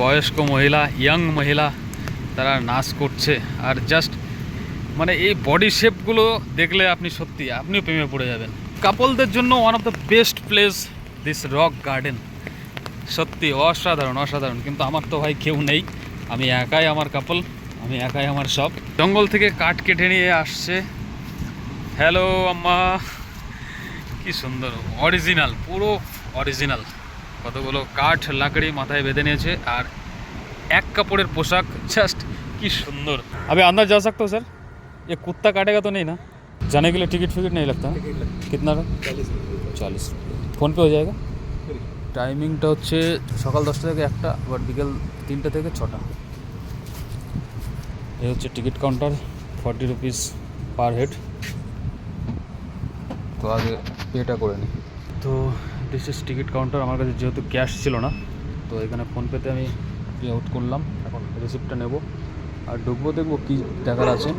বয়স্ক মহিলা ইয়াং মহিলা তারা নাচ করছে। আর জাস্ট মানে এই বডি শেপগুলো দেখলে আপনি সত্যি, আপনিও প্রেমে পড়ে যাবেন। কাপলদের জন্য one of the best place this rock garden সত্যি, অসাধারণ অসাধারণ। কিন্তু আমার তো ভাই কেউ নেই। আমি একাই আমার কাপল আমি একাই আমার সব। জঙ্গল থেকে কাঠ কেটে নিয়ে আসছে। হ্যালো আম্মা। কি সুন্দর অরিজিনাল পুরো অরিজিনাল কতগুলো কাঠ লাকড়ি মাথায় বেঁধে নিয়েছে আর এক কাপড়ের পোশাক জাস্ট কি সুন্দর अभी अंदर जा सकते हो सर ये कुत्ता काटेगा तो नहीं ना जाने के लिए टिकट फिकट नहीं लगता ना? कितना का চালিশ ফোন পে হয়ে যায়গা টাইমিংটা হচ্ছে সকাল দশটা থেকে একটা আবার বিকেল তিনটে থেকে ছটা এই হচ্ছে ticket counter forty rupees per head তো আগে পেটা করে নিই তো ইজ টিকিট কাউন্টার, আমার কাছে যেহেতু ক্যাশ ছিল না, তো এখানে ফোনপেতে আমি পে আউট করলাম। এখন রিসিপ্টটা নেব। আর ঢুকবো, দেখব কী দেখার আছে।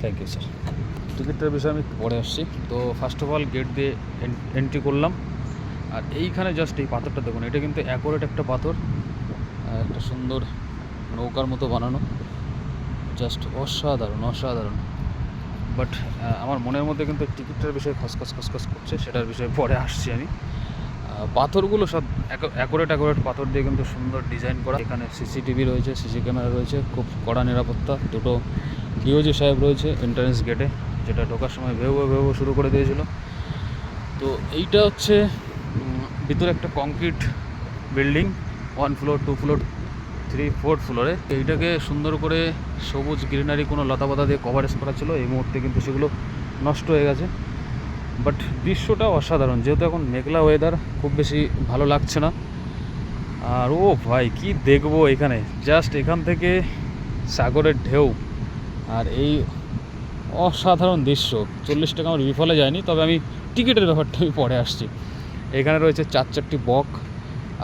থ্যাংক ইউ স্যার টিকিটটার বিষয়ে আমি পরে আসছি। তো ফার্স্ট অফ অল গেট দিয়ে এন্ট্রি করলাম। আর এইখানে জাস্ট এই পাথরটা দেখুন, এটা কিন্তু অ্যাকোরেট একটা পাথর। একটা সুন্দর নৌকার মতো বানানো। জাস্ট অসাধারণ অসাধারণ। বাট আমার মনের মধ্যে কিন্তু টিকিটটার বিষয়ে খসখস খসখস করছে, সেটার বিষয়ে পরে আসছি আমি। পাথরগুলো সব অ্যাকোরেট অ্যাকোরেট পাথর দিয়ে কিন্তু সুন্দর ডিজাইন করা। এখানে সিসিটিভি রয়েছে, সিসি ক্যামেরা রয়েছে, খুব কড়া নিরাপত্তা, দুটো ডিওজি সাহেব রয়েছে এন্ট্রান্স গেটে, যেটা ঢোকার সময় ভেউ ভেউ শুরু করে দিয়েছিল। তো এইটা হচ্ছে ভিতরে একটা concrete building one floor two floor three fourth ফ্লোরে। এইটাকে সুন্দর করে সবুজ গ্রিনারি কোনো লতাপাতা দিয়ে কভারেজ করা ছিল। এই মুহূর্তে কিন্তু সেগুলো নষ্ট হয়ে গেছে। বাট দৃশ্যটা অসাধারণ। যেহেতু এখন মেঘলা ওয়েদার খুব বেশি ভালো লাগছে না। আর ও ভাই, কি দেখব এখানে? জাস্ট এখান থেকে সাগরের ঢেউ। আর এই অসাধারণ দৃশ্য। চল্লিশ টাকা আমার বিফলে যায়নি, তবে আমি টিকিটের ব্যাপারটা আমি পরে আসছি। এখানে রয়েছে চার চারটি বক।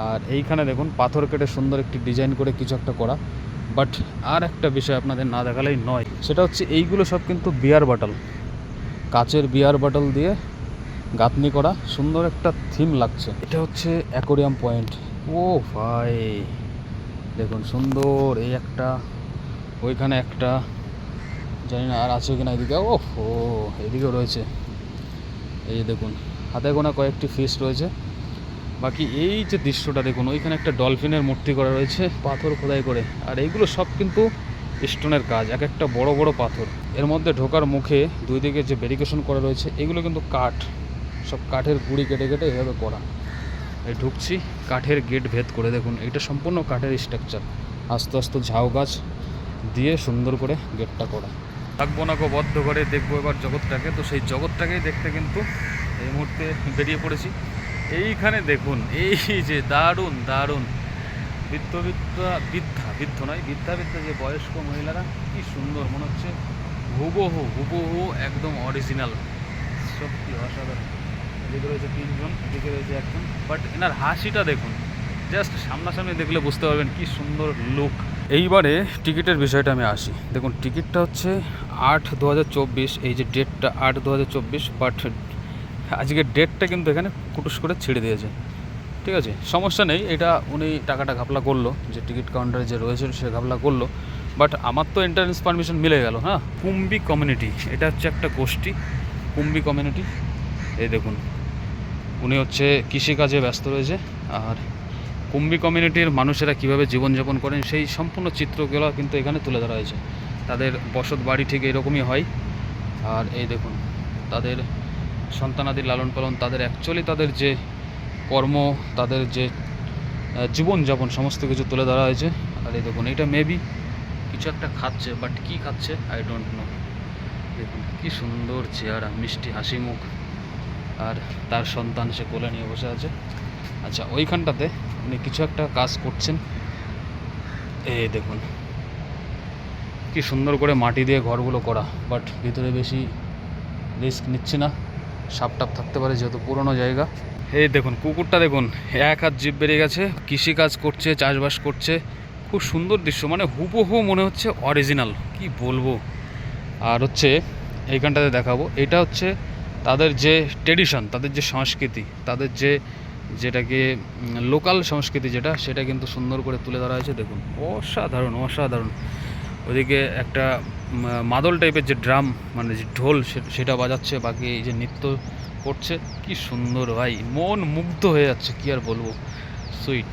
আর এইখানে দেখুন, পাথর কেটে সুন্দর একটি ডিজাইন করে কিছু একটা করা। বাট আর একটা বিষয় আপনাদের না দেখালেই নয়, সেটা হচ্ছে এইগুলো সব কিন্তু বিয়ার বাটল। কাচের বিয়ার বাটল দিয়ে গাঁথনি করা, সুন্দর একটা থিম লাগছে। এটা হচ্ছে অ্যাকোরিয়াম পয়েন্ট। ও ভাই, দেখুন সুন্দর এই একটা, ওইখানে একটা, জানি না আর আছে কিনা এদিকে। ও, এদিকেও রয়েছে। এই দেখুন, হাতে গোনা কয়েকটি ফিশ রয়েছে। বাকি এই যে দৃশ্যটা দেখুন, ওইখানে একটা ডলফিনের মূর্তি করা রয়েছে, পাথর খোদাই করে। আর এইগুলো সব কিন্তু স্টোনের কাজ, এক একটা বড় বড় পাথর। এর মধ্যে ঢোকার মুখে দুই দিকে যে ব্যারিকেশন করা রয়েছে, এগুলো কিন্তু কাঠ। সব কাঠের গুঁড়ি কেটে কেটে এভাবে করা। এই ঢুকছি, কাঠের গেট ভেদ করে দেখুন এটা সম্পূর্ণ কাঠের স্ট্রাকচার আস্তে আস্তে ঝাউ গাছ দিয়ে সুন্দর করে গেটটা করা। থাকব না বদ্ধ করে দেখব এবার জগৎটাকে। তো সেই জগৎটাকেই দেখতে কিন্তু এই মুহূর্তে বেরিয়ে পড়েছি। এইখানে দেখুন, এই যে দারুণ দারুণ। বৃদ্ধ, বৃদ্ধা বৃদ্ধা, বৃদ্ধ নয়, বৃদ্ধা বৃদ্ধা যে বয়স্ক মহিলারা, কি সুন্দর মনে হচ্ছে। হুবহু হুবহু একদম অরিজিনাল সত্যি অসাধারণ। এদিকে রয়েছে তিনজন, এদিকে রয়েছে একজন। বাট এনার হাসিটা দেখুন জাস্ট সামনাসামনি দেখলে বুঝতে পারবেন কি সুন্দর লুক এইবারে টিকিটের বিষয়টা আমি আসি। দেখুন, টিকিটটা হচ্ছে আট দু এই যে ডেটটা আট দু বাট আজকের ডেটটা কিন্তু এখানে কুটুস করে ছেড়ে দিয়েছে। ঠিক আছে? সমস্যা নেই, এটা উনি টাকাটা ঘাপলা করল, যে টিকিট কাউন্টারে যে রয়েছে সে ঘাপলা করল। বাট আমার তো এন্ট্রান্স পারমিশন মিলে গেল হ্যাঁ? কুম্বি কমিউনিটি এটা হচ্ছে একটা গোষ্ঠী কুম্বি কমিউনিটি এই দেখুন, উনি হচ্ছে কৃষিকাজে ব্যস্ত রয়েছে, আর কুম্বি কমিউনিটির মানুষেরা কীভাবে জীবনযাপন করেন, সেই সম্পূর্ণ চিত্রগুলো কিন্তু এখানে তুলে ধরা হয়েছে। তাদের বসত বাড়ি ঠিক এরকমই হয়। আর এই দেখুন, তাদের সন্তানাদি লালন পালন তাদের অ্যাকচুয়ালি তাদের যে কর্ম, তাদের যে জীবনযাপন সমস্ত কিছু তুলে ধরা হয়েছে। আর এই দেখুন এটা মেবি কিছু একটা খাচ্ছে বাট কি খাচ্ছে? আই ডোন্ট নো দেখুন, কি সুন্দর চেহারা, মিষ্টি হাসি মুখ। আর তার সন্তান সে কোলে নিয়ে বসে আছে। আচ্ছা ওইখানটাতে উনি কিছু একটা কাজ করছেন। এই দেখুন, কি সুন্দর করে মাটি দিয়ে ঘরগুলো করা বাট ভিতরে বেশি রিস্ক নিচ্ছে না। সাপ টাপ থাকতে পারে, যেহেতু পুরনো জায়গা। এই দেখুন, কুকুরটা দেখুন, এক হাত জিভ বেরিয়ে গেছে, কৃষিকাজ করছে, চাষবাস করছে। খুব সুন্দর দৃশ্য মানে হুবহু মনে হচ্ছে অরিজিনাল কি বলব? আর হচ্ছে, এইখানটাতে দেখাবো, এটা হচ্ছে তাদের যে ট্রেডিশন তাদের যে সংস্কৃতি, তাদের যে, যেটাকে লোকাল সংস্কৃতি যেটা, সেটা কিন্তু সুন্দর করে তুলে ধরা হয়েছে, দেখুন, অসাধারণ অসাধারণ। ওদিকে একটা মাদল টাইপের যে ড্রাম মানে যে ঢোল সেটা বাজাচ্ছে, বাকি এই যে নৃত্য করছে, কি সুন্দর ভাই। মন মুগ্ধ হয়ে যাচ্ছে, কি আর বলব। সুইট।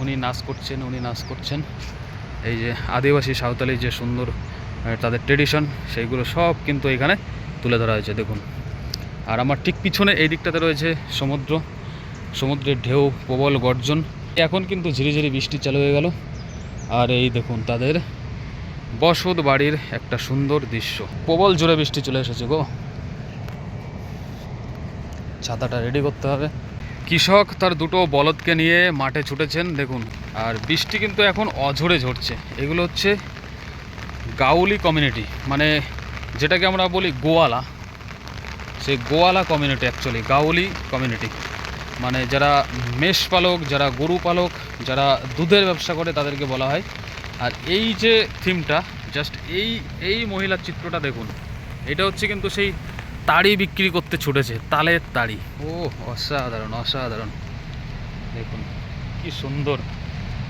উনি নাচ করছেন, উনি নাচ করছেন। এই যে আদিবাসী সাঁওতালি যে সুন্দর তাদের ট্রেডিশন, সেইগুলো সব কিন্তু এখানে তুলে ধরা হয়েছে, দেখুন। আর আমার ঠিক পিছনে এই দিকটাতে রয়েছে সমুদ্র। সমুদ্রের ঢেউ, প্রবল গর্জন। এখন কিন্তু ঝিরিঝিরি বৃষ্টি চালু হয়ে গেল। আর এই দেখুন, তাদের বসত বাড়ির একটা সুন্দর দৃশ্য। প্রবল জোরে বৃষ্টি চলে এসেছে গো। ছাতাটা রেডি করতে হবে। কৃষক তার দুটো বলদকে নিয়ে মাঠে ছুটেছেন, দেখুন। আর বৃষ্টি কিন্তু এখন অঝরে ঝরছে। এগুলো হচ্ছে গাউলি কমিউনিটি মানে যেটাকে আমরা বলি গোয়ালা। সেই গোয়ালা কমিউনিটি অ্যাকচুয়ালি গাউলি কমিউনিটি মানে যারা মেষ পালক, যারা গরু পালক, যারা দুধের ব্যবসা করে তাদেরকে বলা হয়। আর এই যে থিমটা জাস্ট এই এই মহিলার চিত্রটা দেখুন। এটা হচ্ছে কিন্তু সেই তাড়ি বিক্রি করতে ছুটেছে, তালের তাড়ি। ও অসাধারণ অসাধারণ। দেখুন, কি সুন্দর।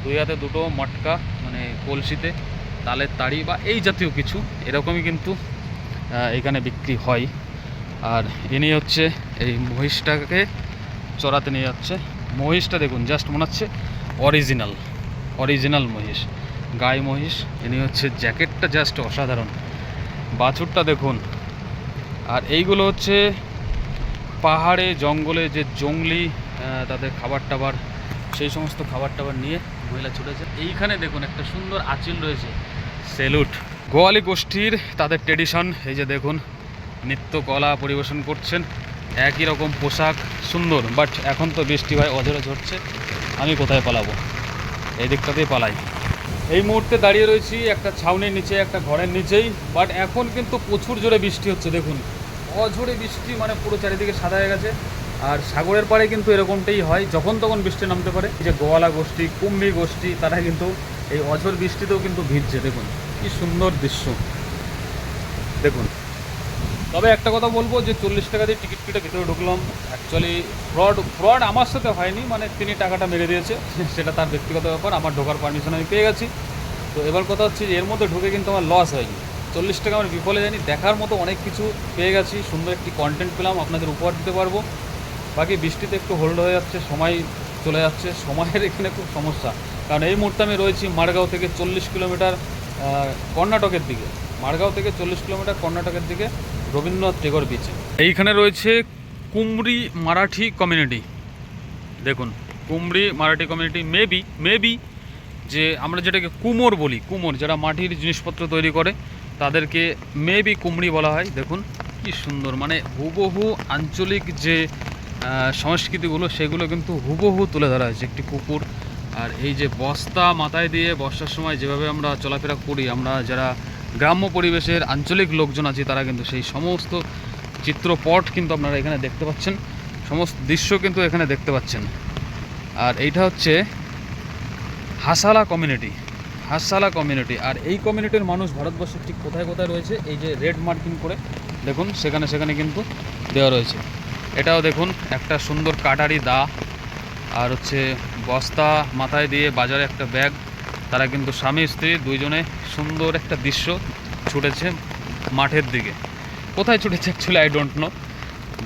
দুই হাতে দুটো মটকা মানে কলসিতে তালের তাড়ি বা এই জাতীয় কিছু, এরকমই কিন্তু এখানে বিক্রি হয়। আর ইনি হচ্ছে এই মহিষটাকে চড়াতে নিয়ে যাচ্ছে। মহিষটা দেখুন জাস্ট মনে হচ্ছে অরিজিনাল অরিজিনাল মহিষ। গাই মহিষ, ইনি হচ্ছে জ্যাকেটটা জাস্ট অসাধারণ। বাছুরটা দেখুন। আর এইগুলো হচ্ছে পাহাড়ে, জঙ্গলে যে জঙ্গলি তাদের খাবার টাবার সেই সমস্ত খাবার টাবার নিয়ে মহিলা ছুটেছে। এইখানে দেখুন একটা সুন্দর আঁচিল রয়েছে। সেলুট। গোয়ালি গোষ্ঠীর তাদের ট্রেডিশন, এই যে দেখুন, নৃত্য কলা পরিবেশন করছেন। একই রকম পোশাক, সুন্দর, বাট এখন তো বৃষ্টি হয় অঝরে ঝরছে। আমি কোথায় পালাবো? এই দিকটাতেই পালাই। এই মুহূর্তে দাঁড়িয়ে রয়েছি একটা ছাউনির নিচে, একটা ঘরের নিচেই বাট এখন কিন্তু প্রচুর জোরে বৃষ্টি হচ্ছে, দেখুন। অঝোরে বৃষ্টি মানে পুরো চারিদিকে সাদা হয়ে গেছে, আর সাগরের পাড়ে কিন্তু এরকমটাই হয়, যখন তখন বৃষ্টি নামতে পারে। যে গোয়ালা গোষ্ঠী, কুম্ভি গোষ্ঠী, তারা কিন্তু এই অঝোর বৃষ্টিতেও কিন্তু ভিজছে, দেখুন। কি সুন্দর দৃশ্য। দেখুন। তবে একটা কথা বলব যে চল্লিশ টাকা দিয়ে টিকিট কেটে ভিতরে ঢুকলাম। অ্যাকচুয়ালি ফ্রড ফ্রড আমার সাথে হয়নি মানে তিনি টাকাটা মেরে দিয়েছে, সেটা তার ব্যক্তিগত ব্যাপার, আমার ঢোকার পারমিশন আমি পেয়ে গেছি। তো এবার কথা হচ্ছে যে এর মধ্যে ঢুকে কিন্তু আমার লস হয়নি। চল্লিশ টাকা আমার বিফলে যায়নি, দেখার মতো অনেক কিছু পেয়ে গেছি, সুন্দর একটি কন্টেন্ট পেলাম, আপনাদের উপহার দিতে পারব। বাকি বৃষ্টিতে একটু হোল্ড হয়ে যাচ্ছে, সময় চলে যাচ্ছে, সময়ের এখানে খুব সমস্যা। কারণ এই মুহূর্তে আমি রয়েছি মারগাঁও থেকে চল্লিশ কিলোমিটার কর্ণাটকের দিকে। মারগাঁও থেকে চল্লিশ কিলোমিটার কর্ণাটকের দিকে রবীন্দ্রনাথ টেগর বিচে এইখানে রয়েছে কুমড়ি মারাঠি কমিউনিটি দেখুন, Kumri Marathi community maybe maybe যে আমরা যেটাকে কুমোর বলি, কুমোর যারা মাটির জিনিসপত্র তৈরি করে, তাদেরকে মেবি কুমড়ি বলা হয়। দেখুন, কি সুন্দর মানে হুবহু আঞ্চলিক যে সংস্কৃতিগুলো, সেগুলো কিন্তু হুবহু তুলে ধরা হয়েছে একটি কুকুর। আর এই যে বস্তা মাথায় দিয়ে বর্ষার সময় যেভাবে আমরা চলাফেরা করি, আমরা যারা গ্রাম্য পরিবেশের আঞ্চলিক লোকজন আছে, তারা কিন্তু সেই সমস্ত চিত্রপট কিন্তু আপনারা এখানে দেখতে পাচ্ছেন। সমস্ত দৃশ্য কিন্তু এখানে দেখতে পাচ্ছেন। আর এইটা হচ্ছে হাসালা কমিউনিটি হাসালা কমিউনিটি। আর এই কমিউনিটির মানুষ ভারতবর্ষের ঠিক কোথায় কোথায় রয়েছে, এই যে রেড মার্কিং করে, দেখুন, সেখানে সেখানে কিন্তু দেওয়া রয়েছে। এটাও দেখুন, একটা সুন্দর কাটারি দা, আর হচ্ছে বস্তা মাথায় দিয়ে বাজারে একটা ব্যাগ। তারা কিন্তু স্বামী, স্ত্রী দুইজনে সুন্দর একটা দৃশ্য ছুটেছে মাঠের দিকে। কোথায় ছুটেছে actually I don't know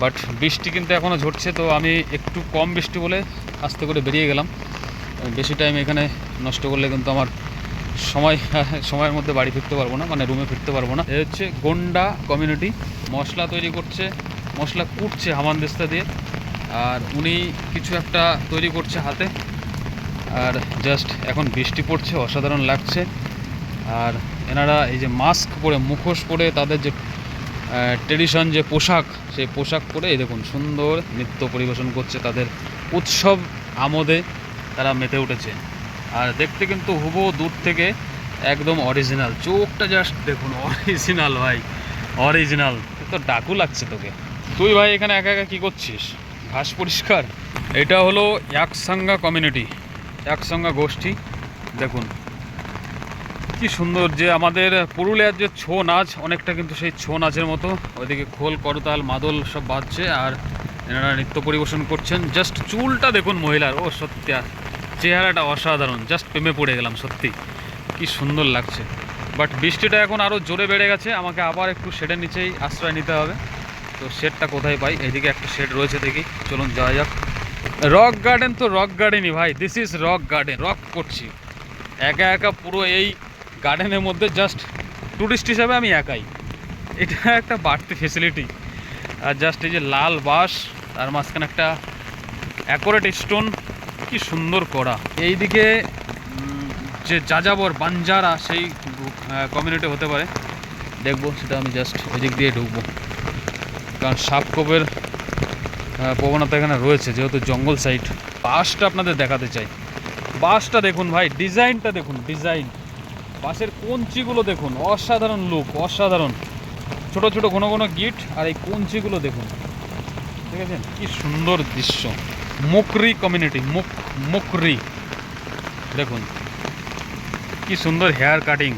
but বৃষ্টি কিন্তু এখনও ঝরছে, তো আমি একটু কম বৃষ্টি বলে আস্তে করে বেরিয়ে গেলাম। বেশি টাইম এখানে নষ্ট করলে কিন্তু আমার সময়, সময়ের মধ্যে বাড়ি ফিরতে পারব না মানে রুমে ফিরতে পারব না। এ হচ্ছে গন্ডা কমিউনিটি মশলা তৈরি করছে, মশলা কুটছে হামানদিস্তা দিয়ে, আর উনি কিছু একটা তৈরি করছে হাতে। আর জাস্ট এখন বৃষ্টি পড়ছে, অসাধারণ লাগছে। আর এনারা এই যে মাস্ক পরে, মুখোশ পরে, তাদের যে ট্রেডিশন যে পোশাক, সেই পোশাক পরে এই দেখুন সুন্দর নৃত্য পরিবেশন করছে তাদের উৎসব আমোদে তারা মেতে উঠেছে। আর দেখতে কিন্তু হুবো দূর থেকে একদম অরিজিনাল চোখটা জাস্ট দেখুন অরিজিনাল ভাই অরিজিনাল তো ডাকু লাগছে তোকে। তুই ভাই এখানে একা একা কী করছিস? ঘাস পরিষ্কার? এটা হলো একসঙ্গা কমিউনিটি একসঙ্গা গোষ্ঠী। দেখুন, কি সুন্দর যে আমাদের পুরুলিয়ার যে ছৌ নাচ, অনেকটা কিন্তু সেই ছৌ নাচের মতো। ওইদিকে খোল, করতাল, মাদল সব বাজছে আর এনারা নৃত্য পরিবেশন করছেন। জাস্ট চুলটা দেখুন মহিলার, ও সত্যি আর চেহারাটা অসাধারণ, জাস্ট প্রেমে পড়ে গেলাম, সত্যি। কি সুন্দর লাগছে। বাট বৃষ্টিটা এখন আরও জোরে বেড়ে গেছে, আমাকে আবার একটু শেডের নিচেই আশ্রয় নিতে হবে। তো শেডটা কোথায় পাই? এদিকে একটা শেড রয়েছে দেখি। চলুন যাওয়া যাক। রক গার্ডেন তো রক গার্ডেনই ভাই this is rock garden rock করছি। একা একা পুরো এই গার্ডেনের মধ্যে জাস্ট ট্যুরিস্ট হিসাবে আমি একাই। এটা একটা বাড়তি ফেসিলিটি আর জাস্ট এই যে লাল বাঁশ, তার মাঝখানে একটা অ্যাকোরেট স্টোন কি সুন্দর করা। এইদিকে যে যাযাবর বাঞ্জারা, সেই কমিউনিটি হতে পারে। দেখব, সেটা আমি জাস্ট এদিক দিয়ে ঢুকবো। কারণ সাপকোপের প্রবণতা এখানে রয়েছে, যেহেতু জঙ্গল সাইড বাসটা আপনাদের দেখাতে চাই। বাঁশটা দেখুন ভাই, ডিজাইনটা দেখুন, ডিজাইন। বাঁশের কঞ্চিগুলো দেখুন, অসাধারণ লুক অসাধারণ। ছোট ছোট ঘন ঘন গিট আর এই কঞ্চিগুলো দেখুন। ঠিক আছে কি সুন্দর দৃশ্য। মুকরি কমিউনিটি মুক মুকরি দেখুন। কি সুন্দর হেয়ার কাটিং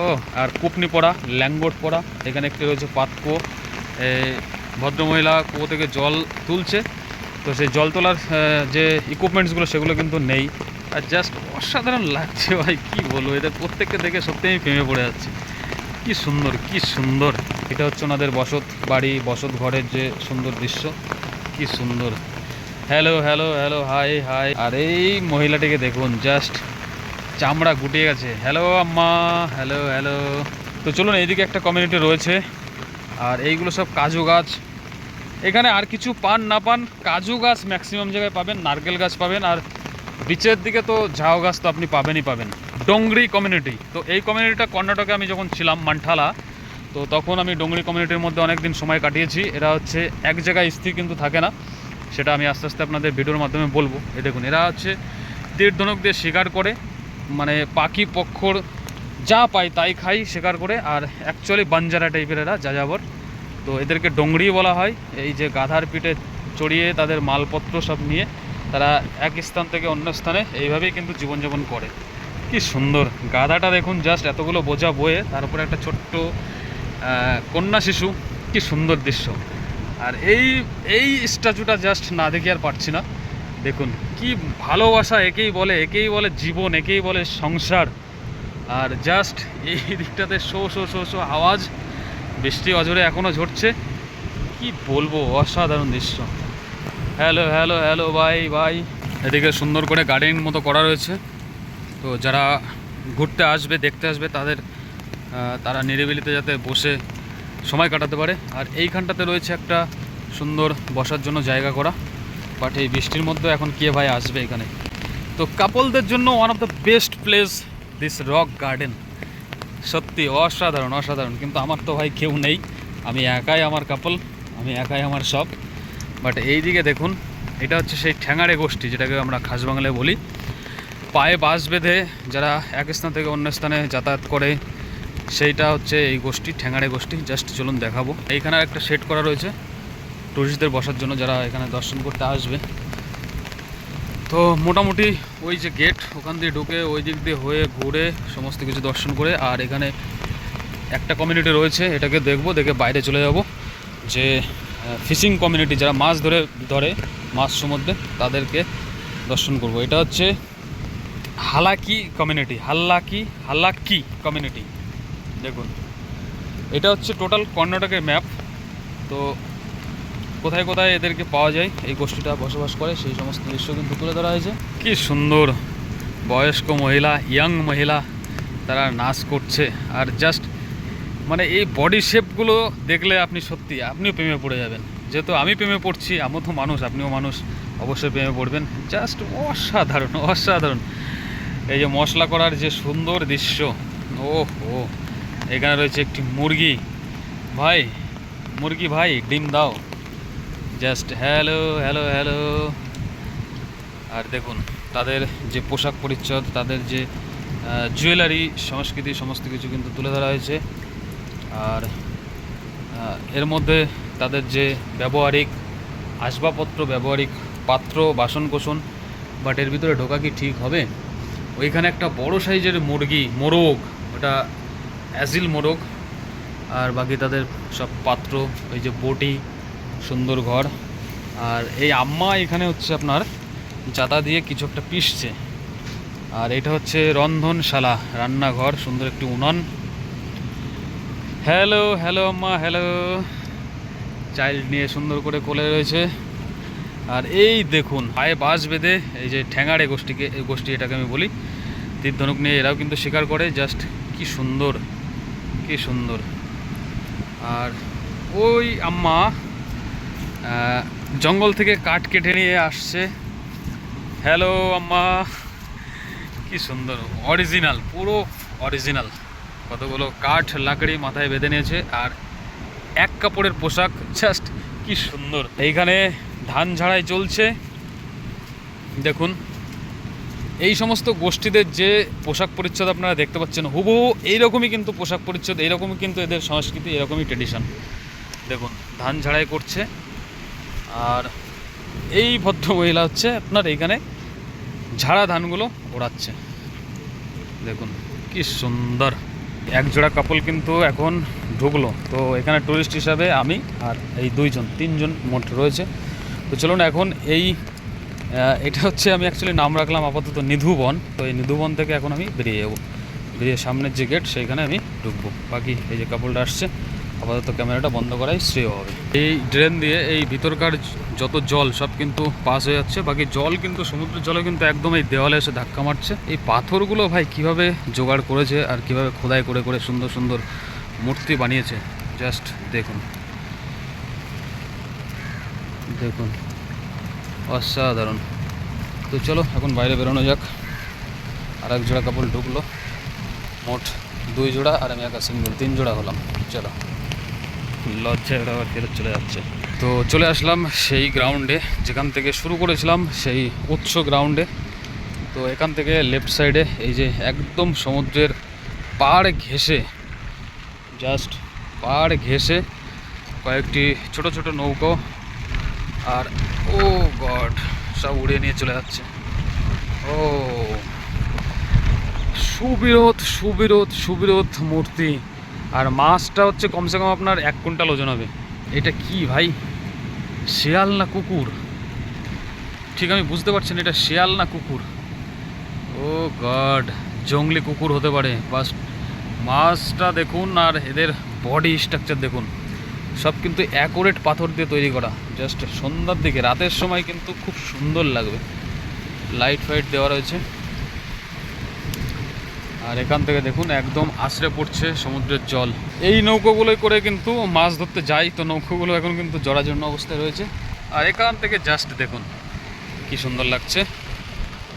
ও, আর কুপনি পড়া ল্যাঙ্গট পড়া। এখানে একটি রয়েছে পাতকো। ভদ্রমহিলা কুয়ো থেকে জল তুলছে। তো সেই জল তোলার যে ইকুইপমেন্টসগুলো সেগুলো কিন্তু নেই। আর জাস্ট অসাধারণ লাগছে ভাই, কি বলব? এদের প্রত্যেককে দেখে সত্যি আমি প্রেমে পড়ে যাচ্ছি। কি সুন্দর কি সুন্দর। এটা হচ্ছে ওনাদের বসত বাড়ি, বসত ঘরের যে সুন্দর দৃশ্য। কি সুন্দর। Hello hello hello hi hi আর এই মহিলাটিকে দেখুন জাস্ট চামড়া গুটিয়ে গেছে। হ্যালো আম্মা। হ্যালো হ্যালো তো চলুন, এইদিকে একটা কমিউনিটি রয়েছে। আর এইগুলো সব কাজু গাছ। এখানে আর কিছু পান না পান, কাজু গাছ ম্যাক্সিমাম জায়গায় পাবেন, নারকেল গাছ পাবেন, আর বিচের দিকে তো ঝাউ গাছ তো আপনি পাবেনই পাবেন, ডোংরি কমিউনিটি তো এই কমিউনিটিটা কর্ণাটকে আমি যখন ছিলাম, মান্ঠালা, তো তখন আমি ডোংরি কমিউনিটির মধ্যে অনেক দিন সময় কাটিয়েছি। এরা হচ্ছে এক জায়গায় স্থির কিন্তু থাকে না, সেটা আমি আস্তে আস্তে আপনাদের ভিডিওর মাধ্যমে বলব। এ দেখুন, এরা হচ্ছে তীর ধনুক দিয়ে শিকার করে মানে পাখি পক্ষর যা পায় তাই খাই, শিকার করে। আর অ্যাকচুয়ালি বাঞ্জারা টাইপের এরা, যাযাবর। তো এদেরকে ডোংরি বলা হয়। এই যে গাধার পিঠে চড়িয়ে তাদের মালপত্র সব নিয়ে তারা এক স্থান থেকে অন্য স্থানে এইভাবেই কিন্তু জীবনযাপন করে। কি সুন্দর। গাধাটা দেখুন জাস্ট এতগুলো বোঝা বয়ে তার উপরে একটা ছোট্ট কন্যা শিশু। কি সুন্দর দৃশ্য। আর এই এই স্ট্যাচুটা জাস্ট না দেখে আর পারছি না। দেখুন, কি ভালোবাসা, একেই বলে একেই বলে জীবন, একেই বলে সংসার। আর জাস্ট এই দিকটাতে শো শো শো শো আওয়াজ। বৃষ্টি অজরে এখনও ঝরছে। কি বলব, অসাধারণ দৃশ্য। Hello hello hello bye bye এদিকে সুন্দর করে গার্ডেন মতো করা রয়েছে। তো যারা ঘুরতে আসবে, দেখতে আসবে, তাদের তারা নিরিবিলিতে যাতে বসে সময় কাটাতে পারে। আর এইখানটাতে রয়েছে একটা সুন্দর বসার জন্য জায়গা করা। বাট এই বৃষ্টির মধ্যে এখন কে ভাই আসবে এখানে? তো কাপলদের জন্য one of the best place this rock garden সত্যি অসাধারণ অসাধারণ। কিন্তু আমার তো ভাই কেউ নেই। আমি একাই আমার কাপল আমি একাই আমার সব। বাট এই দিকে দেখুন, এটা হচ্ছে সেই ঠ্যাঙাড়ে গোষ্ঠী, যেটাকে আমরা খাস বাংলায় বলি। পায়ে বাস বেঁধে যারা এক স্থান থেকে অন্য স্থানে যাতায়াত করে, সেইটা হচ্ছে এই গোষ্ঠী, ঠ্যাঙাড়ে গোষ্ঠী। জাস্ট চলুন দেখাবো। এইখানে একটা সেট করা রয়েছে। টুরিস্টদের বসার জন্য যারা এখানে দর্শন করতে আসবে। তো মোটামুটি ওই যে গেট ওখান দিয়ে ঢুকে ওই দিক দিয়ে হয়ে ঘুরে সমস্ত কিছু দর্শন করে, আর এখানে একটা কমিউনিটি রয়েছে, এটাকে দেখব, দেখে বাইরে চলে যাব। যে ফিশিং কমিউনিটি যারা মাছ ধরে ধরে মাছ সমুদ্রে, তাদেরকে দর্শন করব। এটা হচ্ছে হালাকি কমিউনিটি হাল্লাকি হাল্লাকি কমিউনিটি দেখুন, এটা হচ্ছে টোটাল কর্ণাটকের ম্যাপ তো কোথায় কোথায় এদেরকে পাওয়া যায়, এই গোষ্ঠীটা বসবাস করে, সেই সমস্ত দৃশ্য কিন্তু তুলে ধরা হয়েছে। কি সুন্দর। বয়স্ক মহিলা ইয়াং মহিলা, তারা নাচ করছে। আর জাস্ট মানে এই বডি শেপগুলো দেখলে আপনি সত্যি, আপনিও প্রেমে পড়ে যাবেন। যেহেতু আমি প্রেমে পড়ছি, আমিও তো মানুষ, আপনিও মানুষ, অবশ্যই প্রেমে পড়বেন। জাস্ট অসাধারণ অসাধারণ। এই যে মশলা করার যে সুন্দর দৃশ্য ও ও। এখানে রয়েছে একটি মুরগি। ভাই মুরগি ভাই, ডিম দাও। জাস্ট হ্যালো হ্যালো হ্যালো আর দেখুন, তাদের যে পোশাক পরিচ্ছদ, তাদের যে জুয়েলারি সংস্কৃতি, সমস্ত কিছু কিন্তু তুলে ধরা হয়েছে। আর এর মধ্যে তাদের যে ব্যবহারিক আসবাবপত্র, ব্যবহারিক পাত্র, বাসনকোসন বাট এর ভিতরে ঢোকা কি ঠিক হবে? ওইখানে একটা বড় সাইজের মুরগি, মোরগ, ওটা অ্যাজিল মোরগ। আর বাকি তাদের সব পাত্র, ওই যে বটি সুন্দর ঘর। আর এই আম্মা এখানে হচ্ছে আপনার জাতা দিয়ে কিছু একটা পিসছে। আর এটা হচ্ছে রন্ধনশালা, রান্নাঘর, সুন্দর একটি উনান। হ্যালো হ্যালো আম্মা হ্যালো চাইল্ড নিয়ে সুন্দর করে কোলে রয়েছে। আর এই দেখুন, পায়ে বাঁশ বেঁধে এই যে ঠ্যাঙাড়ে গোষ্ঠীকে গোষ্ঠী এটাকে আমি বলি তীর ধনুক নিয়ে এরাও কিন্তু শিকার করে, জাস্ট কি সুন্দর কি সুন্দর। আর ওই আম্মা জঙ্গল থেকে কাঠ কেটে নিয়ে আসছে। হ্যালো আম্মা। কি সুন্দর অরিজিনাল পুরো অরিজিনাল কতগুলো কাঠ, লাকড়ি মাথায় বেঁধে নিয়েছে, আর এক কাপড়ের পোশাক জাস্ট কি সুন্দর। এইখানে ধান ঝাড়াই চলছে। দেখুন, এই সমস্ত গোষ্ঠীদের যে পোশাক পরিচ্ছদ আপনারা দেখতে পাচ্ছেন, হুবহু এইরকমই কিন্তু পোশাক পরিচ্ছদ, এইরকমই কিন্তু এদের সংস্কৃতি, এরকমই ট্রেডিশন দেখুন, ধান ঝাড়াই করছে। আর এই ভদ্র মহিলা হচ্ছে আপনার এইখানে ঝাড়া ধানগুলো ওড়াচ্ছে। দেখুন, কি সুন্দর। এক জোড়া কাপল কিন্তু এখন ঢুকলো। তো এখানে টুরিস্ট হিসাবে আমি আর এই দুইজন, তিনজন মোট রয়েছে। তো চলুন এখন এই এটা হচ্ছে আমি অ্যাকচুয়ালি নাম রাখলাম আপাতত নিধুবন তো এই নিধুবন থেকে এখন আমি বেরিয়ে যাব। বেরিয়ে সামনের যে গেট সেইখানে আমি ঢুকবো। বাকি এই যে কাপলটা আসছে আপাতত ক্যামেরাটা বন্ধ করাই শ্রেয় হবে। এই ড্রেন দিয়ে এই ভিতরকার যত জল, সব কিন্তু পাস হয়ে যাচ্ছে। বাকি জল কিন্তু, সমুদ্রের জলে কিন্তু একদম এই দেওয়ালে এসে ধাক্কা মারছে। এই পাথরগুলো ভাই কীভাবে জোগাড় করেছে আর কীভাবে খোদাই করে করে সুন্দর সুন্দর মূর্তি বানিয়েছে জাস্ট দেখুন। দেখুন। অসাধারণ। তো চলো, এখন বাইরে বেরোনো যাক। আর এক জোড়া কাপড় ঢুকলো। মোট দুই জোড়া আর আমি একা সিঙ্গেল তিন জোড়া হলাম। চলো। লজ্জা এটা আবার ফেরত চলে যাচ্ছে। তো চলে আসলাম সেই গ্রাউন্ডে যেখান থেকে শুরু করেছিলাম সেই উৎস গ্রাউন্ডে তো এখান থেকে লেফট সাইডে এই যে একদম সমুদ্রের পাড় ঘেঁষে জাস্ট পাড় ঘেঁষে কয়েকটি ছোট ছোট নৌকো আর, ও গড, সব উড়িয়ে নিয়ে চলে যাচ্ছে। ও, সুবিরোধ সুবিরোধ সুবিরোধ মূর্তি। আর মাছটা হচ্ছে কমসে কম আপনার এক কুইন্টাল ওজন হবে। এটা কি ভাই? শিয়াল না কুকুর? ঠিক আমি বুঝতে পারছি এটা শিয়াল না কুকুর? ও গড, জঙ্গলি কুকুর হতে পারে। বাস মাছটা দেখুন আর এদের বডি স্ট্রাকচার দেখুন। সব কিন্তু অ্যাকোরেট পাথর দিয়ে তৈরি করা। জাস্ট সন্ধ্যার দিকে, রাতের সময় কিন্তু খুব সুন্দর লাগবে। লাইট ফাইট দেওয়া রয়েছে। আর এখান থেকে দেখুন, একদম আছড়ে পড়ছে সমুদ্রের জল। এই নৌকোগুলোই করে কিন্তু মাছ ধরতে যাই, তো নৌকোগুলো এখন কিন্তু জরাজীর্ণ অবস্থায় রয়েছে। আর এখান থেকে জাস্ট দেখুন, কি সুন্দর লাগছে।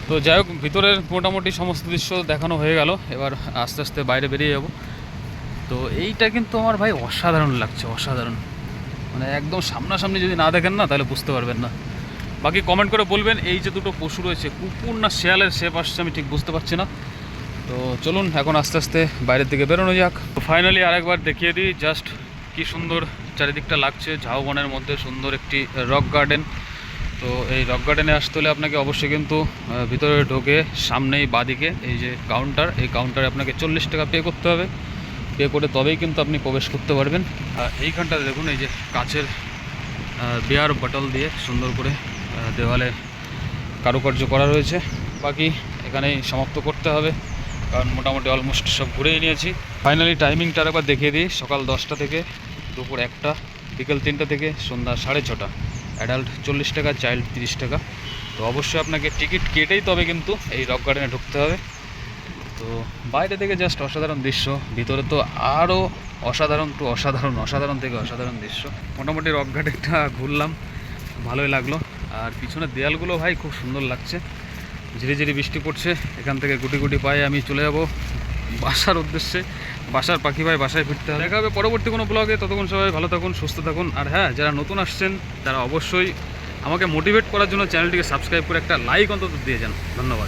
তো যাই হোক, ভিতরের মোটামুটি সমস্ত দৃশ্য দেখানো হয়ে গেল। এবার আস্তে আস্তে বাইরে বেরিয়ে যাব। তো এইটা কিন্তু আমার ভাই অসাধারণ লাগছে, অসাধারণ। মানে একদম সামনাসামনি যদি না দেখেন না, তাহলে বুঝতে পারবেন না। বাকি কমেন্ট করে বলবেন, এই যে দুটো পশু রয়েছে, কুকুর না শেয়ালের শেপ আসছে আমি ঠিক বুঝতে পারছি না। তো চলুন, এখন আস্তে আস্তে বাইরের দিকে বেরোনো যাক। তো ফাইনালি আরেকবার দেখিয়ে দিই জাস্ট কি সুন্দর চারিদিকটা লাগছে, ঝাউবনের মধ্যে সুন্দর একটি রক গার্ডেন তো এই রক গার্ডেনে আসতে হলে আপনাকে অবশ্যই কিন্তু ভিতরে ঢোকে সামনেই বাদিকে, এই যে কাউন্টার এই কাউন্টারে আপনাকে চল্লিশ টাকা পে করতে হবে। পে করে তবেই কিন্তু আপনি প্রবেশ করতে পারবেন। আর এইখানটাতে দেখুন, এই যে কাচের বেয়ার বটল দিয়ে সুন্দর করে দেওয়ালে কারুকার্য করা রয়েছে। বাকি এখানেই সমাপ্ত করতে হবে। কারণ মোটামুটি অলমোস্ট সব ঘুরেই নিয়েছি। ফাইনালি টাইমিংটা একবার দেখিয়ে দিই, সকাল দশটা থেকে দুপুর একটা, বিকেল তিনটা থেকে সন্ধ্যা সাড়ে ছটা। অ্যাডাল্ট চল্লিশ টাকা চাইল্ড তিরিশ টাকা। তো অবশ্যই আপনাকে টিকিট কেটেই তবে কিন্তু এই রক গার্ডেনে ঢুকতে হবে। তো বাইরে থেকে জাস্ট অসাধারণ দৃশ্য, ভিতরে তো আরও অসাধারণ টু অসাধারণ অসাধারণ থেকে অসাধারণ দৃশ্য। মোটামুটি রক গার্ডেনটা ঘুরলাম, ভালোই লাগল। আর পিছনের দেয়ালগুলো ভাই খুব সুন্দর লাগছে। ঝিরি ঝিরি বৃষ্টি পড়ছে, এখান থেকে গুটি গুটি পায়ে আমি চলে যাব। বাসার উদ্দেশ্যে, বাসার পাখি ভাই বাসায় ফিরতে হবে। দেখা হবে পরবর্তী কোনো ব্লগে ততক্ষণ সবাই ভালো থাকুন, সুস্থ থাকুন। আর হ্যাঁ যারা নতুন আসছেন, তারা অবশ্যই আমাকে মোটিভেট করার জন্য চ্যানেলটিকে সাবস্ক্রাইব করে একটা লাইক অন্তত দিয়ে যান। ধন্যবাদ।